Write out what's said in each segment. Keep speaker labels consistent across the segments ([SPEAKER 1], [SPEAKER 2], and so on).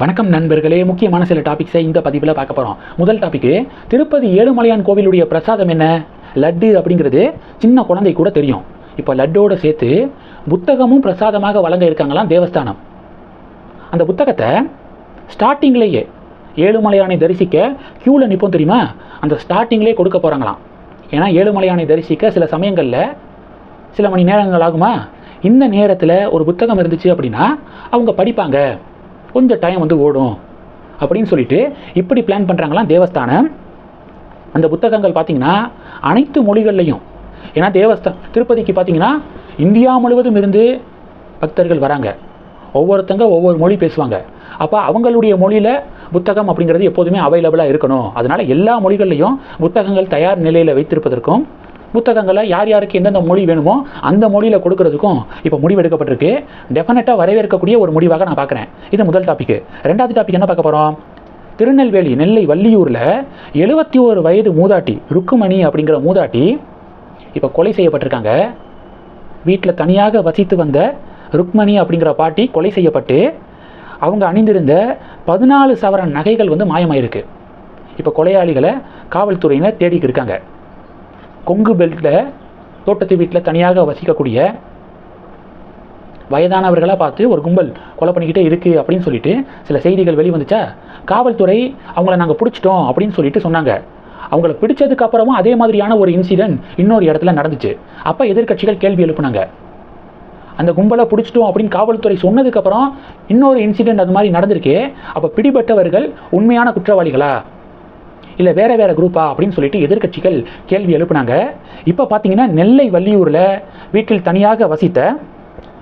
[SPEAKER 1] வணக்கம் நண்பர்களே. முக்கியமான சில டாபிக்ஸை இந்த பதிவில் பார்க்க போகிறோம் முதல் டாபிக்கு திருப்பதி ஏழுமலையான் கோவிலுடைய பிரசாதம் என்ன? லட்டு அப்படிங்கிறது சின்ன குழந்தை கூட தெரியும். இப்போ லட்டோட சேர்த்து புத்தகமும் பிரசாதமாக வழங்க இருக்காங்களாம் தேவஸ்தானம். அந்த புத்தகத்தை ஸ்டார்டிங்லேயே ஏழுமலையானை தரிசிக்க க்யூவில் நிற்போம் தெரியுமா? அந்த ஸ்டார்டிங்லேயே கொடுக்க போகிறாங்களாம் ஏன்னா ஏழுமலையானை தரிசிக்க சில சமயங்களில் சில மணி நேரங்கள் ஆகுமா? இந்த நேரத்தில் ஒரு புத்தகம் இருந்துச்சு அப்படின்னா அவங்க படிப்பாங்க. கொஞ்சம் டைம் வந்து ஓடும் அப்படின்னு சொல்லிட்டு இப்படி பிளான் பண்ணுறாங்களாம் தேவஸ்தானம். அந்த புத்தகங்கள் பார்த்தீங்கன்னா அனைத்து மொழிகள்லையும். ஏன்னா தேவஸ்தான் திருப்பதிக்கு பார்த்தீங்கன்னா இந்தியா முழுவதும் இருந்து பக்தர்கள் வராங்க. ஒவ்வொருத்தங்க ஒவ்வொரு மொழி பேசுவாங்க. அப்போ அவங்களுடைய மொழியில் புத்தகம் அப்படிங்கிறது எப்போதுமே அவைலபிளாக இருக்கணும். அதனால் எல்லா மொழிகள்லையும் புத்தகங்கள் தயார் நிலையில் வைத்திருப்பதற்கும் புத்தகங்களை யார் யாருக்கு எந்தெந்த மொழி வேணுமோ அந்த மொழியில் கொடுக்கறதுக்கும் இப்போ முடிவு எடுக்கப்பட்டிருக்கு டெஃபினட்டாக வரவேற்கக்கூடிய ஒரு முடிவாக நான் பார்க்குறேன். இது முதல் டாபிக் ரெண்டாவது டாபிக் என்ன பார்க்க போகிறோம் திருநெல்வேலி நெல்லை வள்ளியூரில் எழுபத்தி ஒரு வயது மூதாட்டி ருக்குமணி அப்படிங்கிற மூதாட்டி இப்போ கொலை செய்யப்பட்டிருக்காங்க. வீட்டில் தனியாக வசித்து வந்த ருக்மணி அப்படிங்கிற பாட்டி கொலை செய்யப்பட்டு அவங்க அணிந்திருந்த பதினாலு சவரன் நகைகள் வந்து மாயமாயிருக்கு. இப்போ கொலையாளிகளை காவல்துறையினர் தேடிக்கிட்டு இருக்காங்க. கொங்கு பெல்ட்டில் தோட்டத்து வீட்டில் தனியாக வசிக்கக்கூடிய வயதானவர்களாக பார்த்து ஒரு கும்பல் கொலை பண்ணிக்கிட்டே இருக்குது அப்படின்னு சொல்லிட்டு சில செய்திகள் வெளிவந்துச்சா? காவல்துறை அவங்கள நாங்கள் பிடிச்சிட்டோம் அப்படின்னு சொல்லிட்டு சொன்னாங்க. அவங்கள பிடிச்சதுக்கு அப்புறமும் அதே மாதிரியான ஒரு இன்சிடென்ட் இன்னொரு இடத்துல நடந்துச்சு. அப்போ எதிர்க்கட்சிகள் கேள்வி எழுப்புனாங்க. அந்த கும்பலை பிடிச்சிட்டோம் அப்படின்னு காவல்துறை சொன்னதுக்கப்புறம் இன்னொரு இன்சிடென்ட் அது மாதிரி நடந்திருக்கே. அப்போ பிடிபட்டவர்கள் உண்மையான குற்றவாளிகளா? இல்லை வேற வேற குரூப்பா அப்படின்னு சொல்லிட்டு எதிர்க்கட்சிகள் கேள்வி எழுப்புனாங்க. இப்போ பார்த்தீங்கன்னா நெல்லை வள்ளியூரில் வீட்டில் தனியாக வசித்த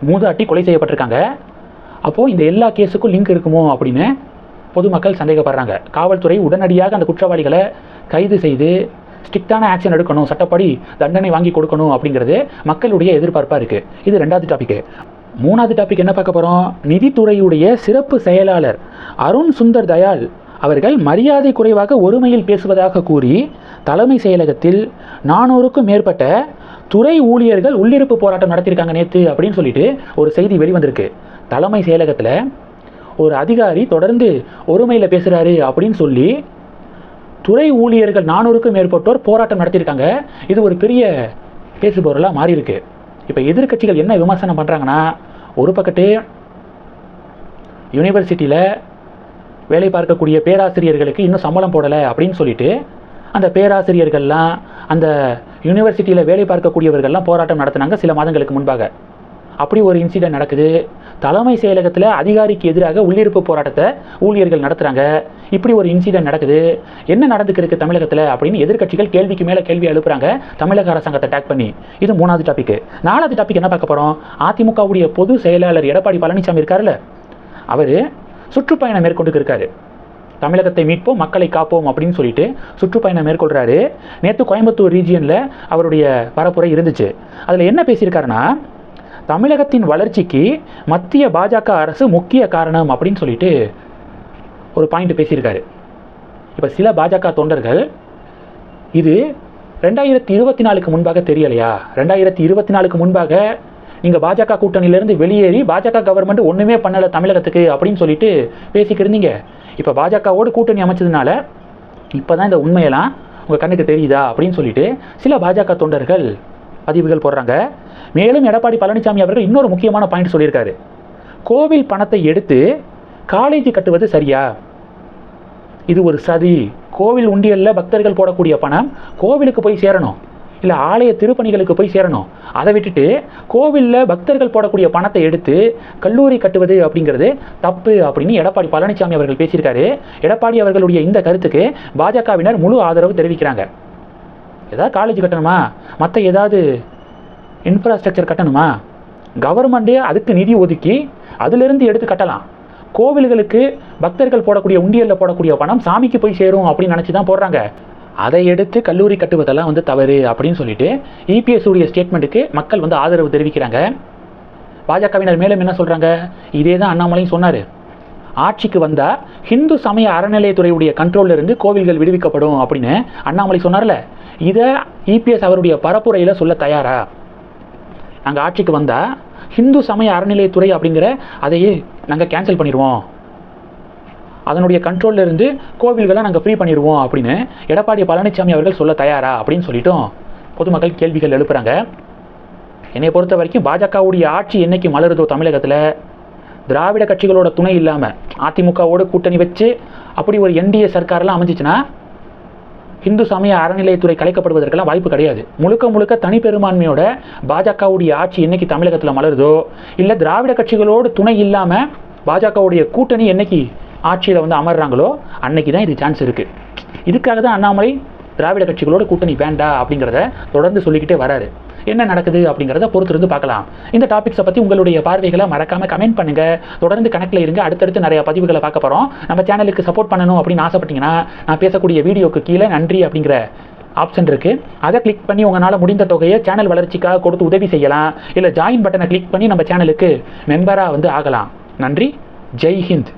[SPEAKER 1] மூதாட்டி கொலை செய்யப்பட்டிருக்காங்க. அப்போது இந்த எல்லா கேஸுக்கும் லிங்க் இருக்குமோ அப்படின்னு பொதுமக்கள் சந்தேகப்படுறாங்க. காவல்துறை உடனடியாக அந்த குற்றவாளிகளை கைது செய்து ஸ்ட்ரிக்டான ஆக்ஷன் எடுக்கணும் சட்டப்படி தண்டனை வாங்கி கொடுக்கணும் அப்படிங்கிறது மக்களுடைய எதிர்பார்ப்பாக இருக்குது இது ரெண்டாவது டாபிக்கு மூணாவது டாபிக் என்ன பார்க்க போகிறோம் நிதித்துறையுடைய சிறப்பு செயலாளர் அருண் சுந்தர் தயாள் அவர்கள் மரியாதை குறைவாக ஒருமையில் பேசுவதாக கூறி தலைமை செயலகத்தில் நானூறுக்கும் மேற்பட்ட துறை ஊழியர்கள் உள்ளிருப்பு போராட்டம் நடத்தியிருக்காங்க நேற்று அப்படின்னு சொல்லிட்டு ஒரு செய்தி வெளிவந்திருக்கு. தலைமை செயலகத்தில் ஒரு அதிகாரி தொடர்ந்து ஒருமையில் பேசுகிறாரு அப்படின்னு சொல்லி துறை ஊழியர்கள் நானூறுக்கும் மேற்பட்டோர் போராட்டம் நடத்தியிருக்காங்க. இது ஒரு பெரிய பேசுபொருளாக மாறியிருக்கு. இப்போ எதிர்க்கட்சிகள் என்ன விமர்சனம் பண்ணுறாங்கன்னா ஒரு பக்கத்து யூனிவர்சிட்டியில் வேலை பார்க்கக்கூடிய பேராசிரியர்களுக்கு இன்னும் சம்பளம் போடலை அப்படின்னு சொல்லிட்டு அந்த பேராசிரியர்கள்லாம் அந்த யூனிவர்சிட்டியில் வேலை பார்க்கக்கூடியவர்கள்லாம் போராட்டம் நடத்தினாங்க சில மாதங்களுக்கு முன்பாக. அப்படி ஒரு இன்சிடென்ட் நடக்குது. தலைமை செயலகத்தில் அதிகாரிக்கு எதிராக உள்ளிருப்பு போராட்டத்தை ஊழியர்கள் நடத்துகிறாங்க இப்படி ஒரு இன்சிடென்ட் நடக்குது. என்ன நடந்துக்கிறதுக்கு தமிழகத்தில் அப்படின்னு எதிர்க்கட்சிகள் கேள்விக்கு மேலே கேள்வி எழுப்புறாங்க. தமிழக அரசாங்கத்தை டேக் பண்ணி. இது மூணாவது டாபிக் நாலாவது டாபிக் என்ன பார்க்க போகிறோம் அதிமுகவுடைய பொது செயலாளர் எடப்பாடி பழனிசாமி இருக்காருல்ல. அவர் சுற்றுப்பயணம் மேற்கொண்டு இருக்காரு தமிழகத்தை மீட்போம் மக்களை காப்போம் அப்படின்னு சொல்லிட்டு சுற்றுப்பயணம் மேற்கொள்கிறாரு நேற்று கோயம்புத்தூர் ரீஜியனில் அவருடைய பரப்புரை இருந்துச்சு. அதில் என்ன பேசியிருக்காருன்னா தமிழகத்தின் வளர்ச்சிக்கு மத்திய பாஜக அரசு முக்கிய காரணம் அப்படின்னு சொல்லிட்டு ஒரு பாயிண்ட் பேசியிருக்காரு. இப்போ சில பாஜக தொண்டர்கள் இது ரெண்டாயிரத்தி இருபத்தி நாலுக்கு முன்பாக தெரியலையா? ரெண்டாயிரத்தி இருபத்தி நாலுக்கு முன்பாக நீங்கள் பாஜக கூட்டணியிலேருந்து வெளியேறி பாஜக கவர்மெண்ட் ஒன்றுமே பண்ணலை தமிழகத்துக்கு அப்படின்னு சொல்லிட்டு பேசிக்கிருந்தீங்க இப்போ பாஜகவோடு கூட்டணி அமைச்சதுனால இப்போ தான் இந்த உண்மையெல்லாம் உங்கள் கண்ணுக்கு தெரியுதா அப்படின்னு சொல்லிட்டு சில பாஜக தொண்டர்கள் பதிவுகள் போடுறாங்க. மேலும் எடப்பாடி பழனிசாமி அவர்கள் இன்னொரு முக்கியமான பாயிண்ட் சொல்லியிருக்காரு. கோவில் பணத்தை எடுத்து காலேஜ் கட்டுவது சரியா? இது ஒரு சதி. கோவில் உண்டியலில் பக்தர்கள் போடக்கூடிய பணம் கோவிலுக்கு போய் சேரணும். இல்லை ஆலய திருப்பணிகளுக்கு போய் சேரணும். அதை விட்டுட்டு கோவிலில் பக்தர்கள் போடக்கூடிய பணத்தை எடுத்து கல்லூரி கட்டுவது அப்படிங்கிறது தப்பு அப்படின்னு எடப்பாடி பழனிசாமி அவர்கள் பேசியிருக்காரு. எடப்பாடி அவர்களுடைய இந்த கருத்துக்கு பாஜகவினர் முழு ஆதரவு தெரிவிக்கிறாங்க. ஏதாவது காலேஜ் கட்டணுமா? மற்ற ஏதாவது இன்ஃப்ராஸ்ட்ரக்சர் கட்டணுமா? கவர்மெண்ட்டே அதுக்கு நிதி ஒதுக்கி அதிலிருந்து எடுத்து கட்டலாம். கோவில்களுக்கு பக்தர்கள் போடக்கூடிய உண்டியலில் போடக்கூடிய பணம் சாமிக்கு போய் சேரும் அப்படின்னு நினச்சி தான் போடுறாங்க. அதை எடுத்து கல்லூரி கட்டுவதெல்லாம் வந்து தவறு அப்படின்னு சொல்லிட்டு இபிஎஸ் உடைய ஸ்டேட்மெண்ட்டுக்கு மக்கள் வந்து ஆதரவு தெரிவிக்கிறாங்க. பாஜகவினர் மேலும் என்ன சொல்கிறாங்க இதே தான் அண்ணாமலையும் சொன்னார். ஆட்சிக்கு வந்தால் ஹிந்து சமய அறநிலையத்துறையுடைய கண்ட்ரோலில் இருந்து கோவில்கள் விடுவிக்கப்படும் அப்படின்னு அண்ணாமலை சொன்னார்ல. இதை இபிஎஸ் அவருடைய பரப்புரையில் சொல்ல தயாரா? நாங்கள் ஆட்சிக்கு வந்தால் ஹிந்து சமய அறநிலையத்துறை அப்படிங்கிற அதையே நாங்கள் கேன்சல் பண்ணிடுவோம். அதனுடைய கண்ட்ரோலில் இருந்து கோவில்களை நாங்கள் ஃப்ரீ பண்ணிடுவோம் அப்படின்னு எடப்பாடி பழனிசாமி அவர்கள் சொல்ல தயாரா அப்படின்னு சொல்லிட்டோம். பொதுமக்கள் கேள்விகள் எழுப்புறாங்க. என்னை பொறுத்த வரைக்கும் பாஜகவுடைய ஆட்சி என்னைக்கு மலருதோ தமிழகத்தில் திராவிட கட்சிகளோட துணை இல்லாமல் அதிமுகவோடு கூட்டணி வச்சு அப்படி ஒரு என்டிஏ சர்க்காரெல்லாம் அமைஞ்சிச்சுன்னா இந்து சமய அறநிலையத்துறை கலைக்கப்படுவதற்கெல்லாம் வாய்ப்பு கிடையாது. முழுக்க முழுக்க தனிப்பெரும்பான்மையோட பாஜகவுடைய ஆட்சி என்னைக்கு தமிழகத்தில் மலருதோ இல்லை திராவிட கட்சிகளோடு துணை இல்லாமல் பாஜகவுடைய கூட்டணி என்னைக்கு ஆட்சியில் வந்து அமர்றாங்களோ அன்னைக்கு தான் இது சான்ஸ் இருக்குது இதுக்காக தான் அண்ணாமலை திராவிட கட்சிகளோட கூட்டணி வேண்டாம் அப்படிங்கிறத தொடர்ந்து சொல்லிக்கிட்டே வராரு. என்ன நடக்குது அப்படிங்கிறத பொறுத்திருந்து பார்க்கலாம். இந்த டாபிக்ஸை பற்றி உங்களுடைய பார்வைகளை மறக்காமல் கமெண்ட் பண்ணுங்க. தொடர்ந்து கணக்கில் இருங்க. அடுத்தடுத்து நிறைய பதிவுகளை பார்க்க போகிறோம் நம்ம சேனலுக்கு சப்போர்ட் பண்ணணும் அப்படின்னு ஆசைப்பட்டீங்கன்னா நான் பேசக்கூடிய வீடியோக்கு கீழே நன்றி அப்படிங்கிற ஆப்ஷன் இருக்குது அதை கிளிக் பண்ணி உங்களால் முடிந்த தொகையை சேனல் வளர்ச்சிக்காக கொடுத்து உதவி செய்யலாம். இல்லை ஜாயின் பட்டனை கிளிக் பண்ணி நம்ம சேனலுக்கு மெம்பராக வந்து ஆகலாம். நன்றி. ஜெய் ஹிந்த்.